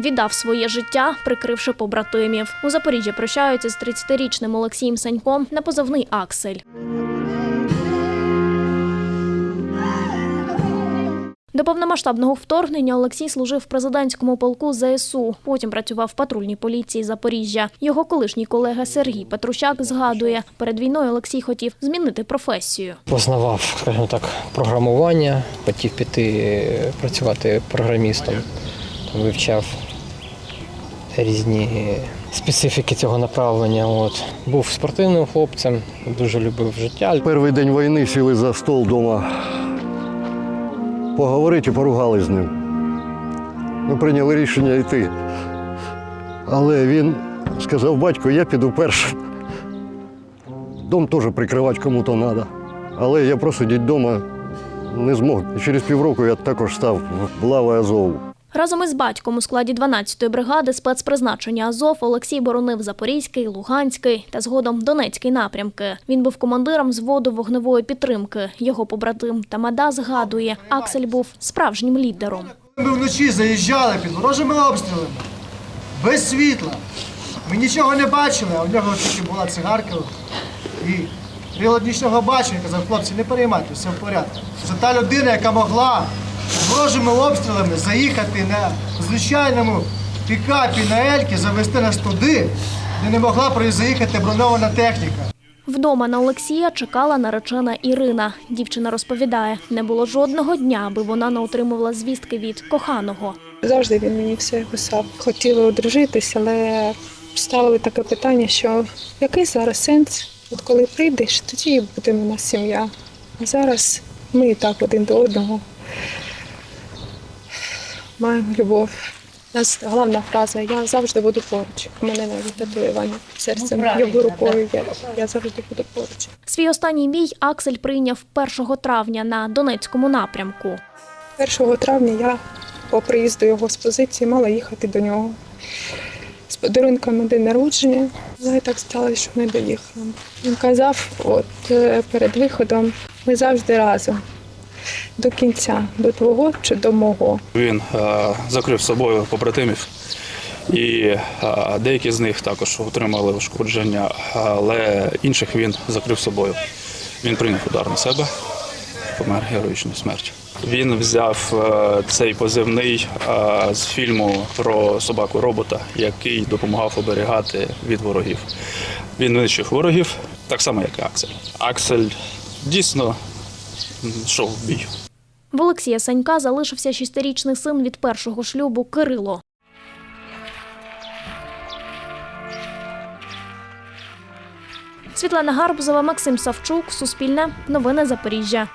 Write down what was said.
віддав своє життя, прикривши побратимів. У Запоріжжі прощаються з 30-річним Олексієм Саньком на позивний Аксель. До повномасштабного вторгнення Олексій служив в президентському полку ЗСУ. Потім працював в патрульній поліції Запоріжжя. Його колишній колега Сергій Петрущак згадує, перед війною Олексій хотів змінити професію. Познавав, скажімо так, програмування, хотів піти працювати програмістом, вивчав різні специфіки цього направлення. От. Був спортивним хлопцем, дуже любив життя. Перший день війни сіли за стол вдома. Поговорити і поругали з ним. Ми прийняли рішення йти. Але він сказав, батько, я піду першим. Дом теж прикривати кому-то треба. Але я просидіти вдома не змог. Через півроку я також став в лави Азову. Разом із батьком у складі 12-ї бригади спецпризначення Азов Олексій боронив Запорізький, Луганський та згодом Донецький напрямки. Він був командиром взводу вогневої підтримки. Його побратим Тамада згадує, Аксель був справжнім лідером. Ми вночі заїжджали під ворожими обстрілами, без світла. Ми нічого не бачили, а у нього тільки була цигарка і прилад нічного бачення. Казав, хлопці, не переймайтеся, все в порядку. Це та людина, яка могла ворожими обстрілами заїхати на звичайному пікапі на Ельки, завести нас туди, де не могла заїхати бронована техніка. Вдома на Олексія чекала наречена Ірина. Дівчина розповідає, не було жодного дня, аби вона не отримувала звістки від коханого. Завжди він мені все писав. Хотіли одружитись, але ставили таке питання, що який зараз сенс? От коли прийдеш, тоді буде у нас сім'я. А зараз ми і так один до одного маємо любов. У нас головна фраза я завжди буду поруч. У мене навіть татуювання серцем його рукою. Я, я завжди буду поруч. Свій останній бій Аксель прийняв 1 травня на Донецькому напрямку. 1 травня я по приїзду його з позиції мала їхати до нього з подарунками день народження. Але так сталося, що не доїхала. Він казав, от е, перед виходом ми завжди разом. До кінця, до твого чи до мого. Він е, закрив собою побратимів, і е, деякі з них також отримали ушкодження, але інших він закрив собою. Він прийняв удар на себе, помер героїчною смертю. Він взяв е, цей позивний з фільму про собаку робота, який допомагав оберігати від ворогів. Він винищив ворогів, так само, як і Аксель. Аксель дійсно йшов в бій. В Олексія Санька залишився шістирічний син від першого шлюбу Кирило. Світлана Гарбузова, Максим Савчук, Суспільне, Новини Запоріжжя.